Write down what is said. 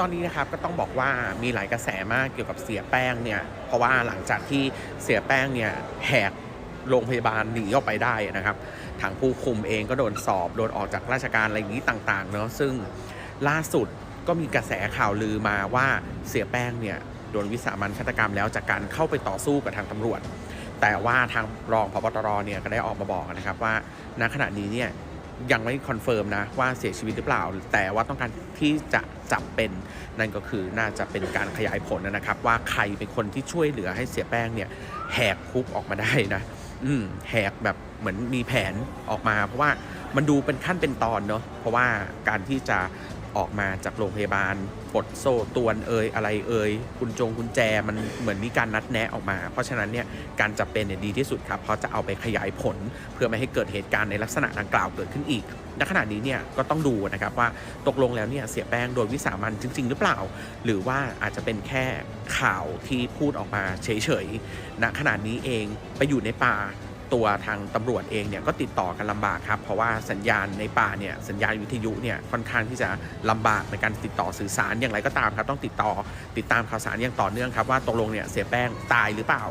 ตอนนี้นะครับก็ต้องบอกว่ามีหลายกระแสมากเกี่ยวกับเสียแป้งเนี่ยเพราะว่าหลังจากที่เสียแป้งเนี่ยแหกโรงพยาบาลหนีออกไปได้นะครับ ทางผู้คุมเองก็โดนสอบโดนออกจากราชการอะไรอย่างนี้ต่างๆเนาะซึ่งล่าสุดก็มีกระแสข่าวลือมาว่าเสียแป้งเนี่ยโดนวิสามันฆาตกรรมแล้วจากการเข้าไปต่อสู้กับทางตำรวจ แต่ว่าทางรองพบตรเนี่ยก็ได้ออกมาบอกนะครับว่าณขณะนี้เนี่ย ยังไม่คอนเฟิร์มนะว่าเสียชีวิตหรือเปล่า แต่ว่าต้องการที่จะจับเป็นนั่นก็คือน่าจะเป็นการขยายผลนะครับ ว่าใครเป็นคนที่ช่วยเหลือให้เสียแป้งเนี่ยแหกคุกออกมาได้นะ อืมแหกแบบเหมือนมีแผนออกมาเพราะว่า มันดูเป็นขั้นเป็นตอนเนาะเพราะว่าการที่จะออกมาจากโรงพยาบาลปลดโซ่ตวนเอยอะไรเอยกุญจงกุญแจมันเหมือนมีการนัดแนะออกมา เพราะฉะนั้นเนี่ยการจับเป็นเนี่ยดีที่สุดครับเพราะจะเอาไปขยายผล เพื่อไม่ให้เกิดเหตุการณ์ในลักษณะดังกล่าวเกิดขึ้นอีกณขณะนี้เนี่ยก็ต้องดูนะครับว่าตกลงแล้วเนี่ยเสียแป้งโดนวิสามันจริง ๆ หรือเปล่า หรือว่าอาจจะเป็นแค่ข่าวที่พูดออกมาเฉยๆณขณะนี้เองไปอยู่ในป่า ตัวทางตำรวจเองเนี่ยก็ติดต่อกันลำบากครับ เพราะว่าสัญญาณในป่าเนี่ยสัญญาณวิทยุเนี่ยค่อนข้างที่จะลำบากในการติดต่อสื่อสารอย่างไรก็ตามครับ ต้องติดต่อติดตามข่าวสารอย่างต่อเนื่องครับว่าตกลงเนี่ยเสียแป้งตายหรือเปล่า